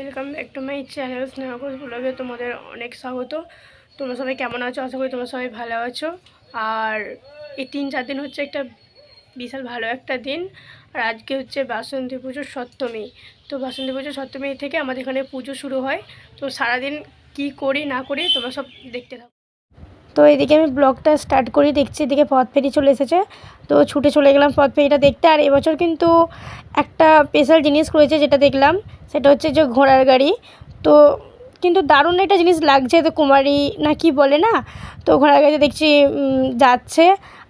Welcome back to my channel Sneha Ghosh ব্লগে তোমাদের অনেক স্বাগত। তোমরা সবাই কেমন আছো? আশা করি তোমরা সবাই ভালো আছো। আর এই তিন চার দিন হচ্ছে একটা বিশাল ভালো একটা দিন। আর আজকে হচ্ছে বাসন্তী পুজোর সপ্তমী। তো বাসন্তী পুজোর সপ্তমী থেকে আমাদের এখানে পুজো শুরু হয়। তো সারাদিন কি করি, না করি তোমরা সব দেখতে থাকো। তো এদিকে আমি ব্লগটা স্টার্ট করি, দেখছি এদিকে পথ ফেরি চলে এসেছে। তো ছুটে চলে গেলাম পথ ফেরিটা দেখতে, আর এবছর কিন্তু একটা স্পেশাল জিনিস করেছে যেটা দেখলাম, সেটা হচ্ছে যে ঘোড়ার গাড়ি। তো কিন্তু দারুণ একটা জিনিস লাগছে তো কুমারী না কি বলে না, তো ঘোড়ার গাড়িতে দেখছি যাচ্ছে,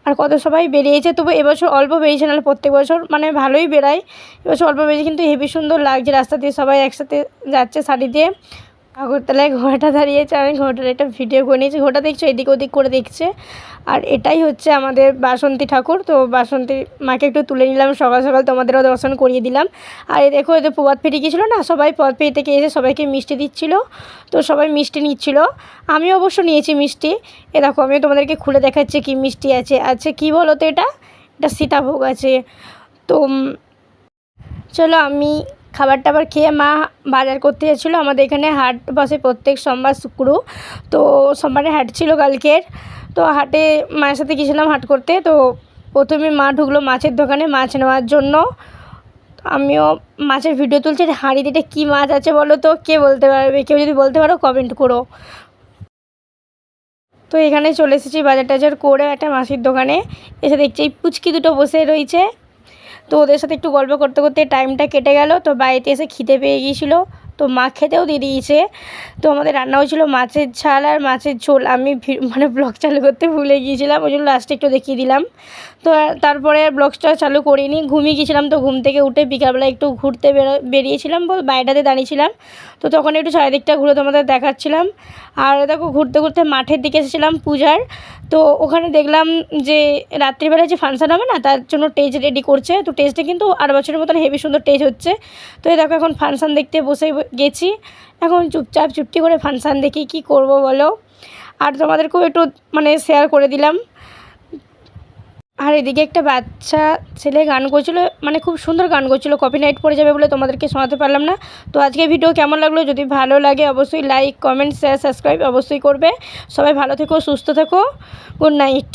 আর কত সবাই বেরিয়েছে। তবু এবছর অল্প বেরিয়েছে, নাহলে প্রত্যেক বছর মানে ভালোই বেরায় এবছর অল্প বেরিয়েছে, কিন্তু হেভি সুন্দর লাগছে, রাস্তা দিয়ে সবাই একসাথে যাচ্ছে শাড়ি দিয়ে। আগরতলায় ঘোড়াটা দাঁড়িয়েছে, আমি ঘোড়াটার একটা ভিডিও করে নিয়েছি। ঘোড়া দেখছ? এদিক ওদিক করে দেখছে। আর এটাই হচ্ছে আমাদের বাসন্তী ঠাকুর। তো বাসন্তী মাকে একটু তুলে নিলাম। সকাল সকাল তোমাদেরও দর্শন করিয়ে দিলাম। আর দেখো এদের প্রবাদ ফেরি গিয়েছিল না, সবাই পদ ফেরি থেকে এসে সবাইকে মিষ্টি দিচ্ছিল। তো সবাই মিষ্টি নিচ্ছিল। আমি অবশ্য নিয়েছি মিষ্টি। এ দেখো, আমি তোমাদেরকে খুলে দেখাচ্ছি কি মিষ্টি আছে। আছে কি বলো তো এটা? এটা সীতাভোগ আছে। তো চলো আমি খাবার টাবার খেয়ে মা বাজার করতে যাচ্ছিল আমাদের এখানে হাট বসে প্রত্যেক সোমবার শুক্র। তো সোমবারে হাট ছিল কালকের। তো হাটে মায়ের সাথে গেছিলাম হাট করতে। তো প্রথমে মা ঢুকলো মাছের দোকানে মাছ নেওয়ার জন্য। আমিও মাছের ভিডিও তুলছি হাঁড়িতে এটা কী মাছ আছে বলো তো? কে বলতে পারবে? কেউ যদি বলতে পারো কমেন্ট করো। তো এখানে চলে এসেছি বাজার টাজার করে একটা মাসির দোকানে। এসে দেখছি এই পুচকি দুটো বসে রয়েছে। তো ওদের সাথে একটু গল্প করতে করতে টাইমটা কেটে গেল, তো বাড়িতে এসে খিদে পেয়ে গিয়েছিল। তো মা খেতেও দিয়ে দিয়েছে। তো আমাদের রান্না হয়েছিল মাছের ঝাল আর মাছের ঝোল। আমি মানে ব্লগ চালু করতে ভুলে গিয়েছিলাম, ওই জন্য লাস্টে একটু দেখিয়ে দিলাম। তো তারপরে আর ব্লগটা চালু করিনি, ঘুমিয়ে গিয়েছিলাম তো ঘুম থেকে উঠে বিকালবেলা একটু ঘুরতে বেরো বেরিয়েছিলাম বল বাইরেটাতে দাঁড়িয়েছিলাম। তো তখন একটু চারিদিকটা ঘুরে তোমাদের দেখাচ্ছিলাম। আর দেখো ঘুরতে ঘুরতে মাঠের দিকে এসেছিলাম পূজার। তো ওখানে দেখলাম যে রাত্রিবেলা যে ফাংশান হবে না, তার জন্য টেজ রেডি করছে। তো টেজটা কিন্তু আট বছরের মতন হেভি সুন্দর টেজ হচ্ছে। তো এই দেখো এখন ফাংশান দেখতে বসে গেছি। এখন চুপচাপ চুপটি করে ফাংশান দেখি কি করব বলো। আর তোমাদেরকেও একটু মানে শেয়ার করে দিলাম। আর এদিকে একটা বাচ্চা ছেলে গান করছিল মানে খুব সুন্দর গান করছিল কপিরাইট পড়ে যাবে বলে তোমাদেরকে শোনাতে পারলাম না। তো আজকে ভিডিও কেমন লাগল যদি ভালো লাগে অবশ্যই লাইক কমেন্ট শেয়ার সাবস্ক্রাইব অবশ্যই করবে। সবাই ভালো থেকো, সুস্থ থেকো। Good night